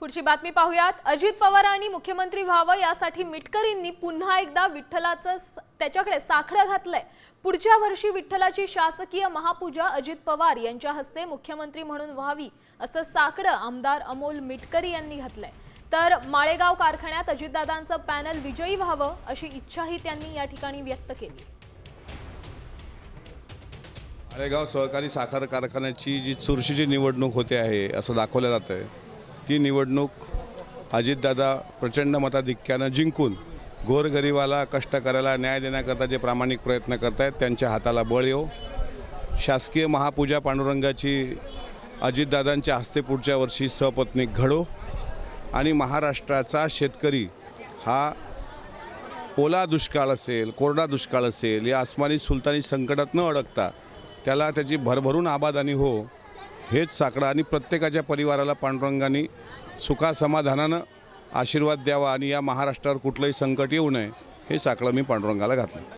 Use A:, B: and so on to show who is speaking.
A: पुढची बातमी पाहूयात. अजित पवारांनी मुख्यमंत्री व्हावं यासाठी मिटकरींनी पुन्हा एकदा विठ्ठलाचं त्याच्याकडे साखळं घातलंय. पुढच्या वर्षी विठ्ठलाची शासकीय महापूजा अजित पवार यांच्या हस्ते मुख्यमंत्री म्हणून व्हावी असं साकडं आमदार अमोल मिटकरी यांनी घातलंय. तर माळेगाव कारखान्यात अजितदादांचं पॅनल विजयी व्हावं अशी इच्छाही त्यांनी या ठिकाणी व्यक्त केली.
B: माळेगाव सहकारी साखर कारखान्याची जी चुरशीची निवडणूक होते आहे असं दाखवलं जात आहे ती निवडणूक अजितदादा प्रचंड मताधिक्यानं जिंकून गोरगरिबाला कष्टकऱ्याला न्याय देण्याकरता जे प्रामाणिक प्रयत्न करत आहेत त्यांच्या हाताला बळ येऊ शासकीय महापूजा पांडुरंगाची अजितदादांच्या हस्ते पुढच्या वर्षी सपत्नीक घडो. आणि महाराष्ट्राचा शेतकरी हा ओला दुष्काळ असेल कोरडा दुष्काळ असेल या आसमानी सुलतानी संकटात न अडकता त्याला त्याची भरभरून आबादानी हो. हेच साकडं आणि प्रत्येकाच्या परिवाराला पांडुरंगाने सुखासमाधानानं आशीर्वाद द्यावा आणि या महाराष्ट्रावर कुठलंही संकट येऊ नये हे साकडं मी पांडुरंगाला घातलं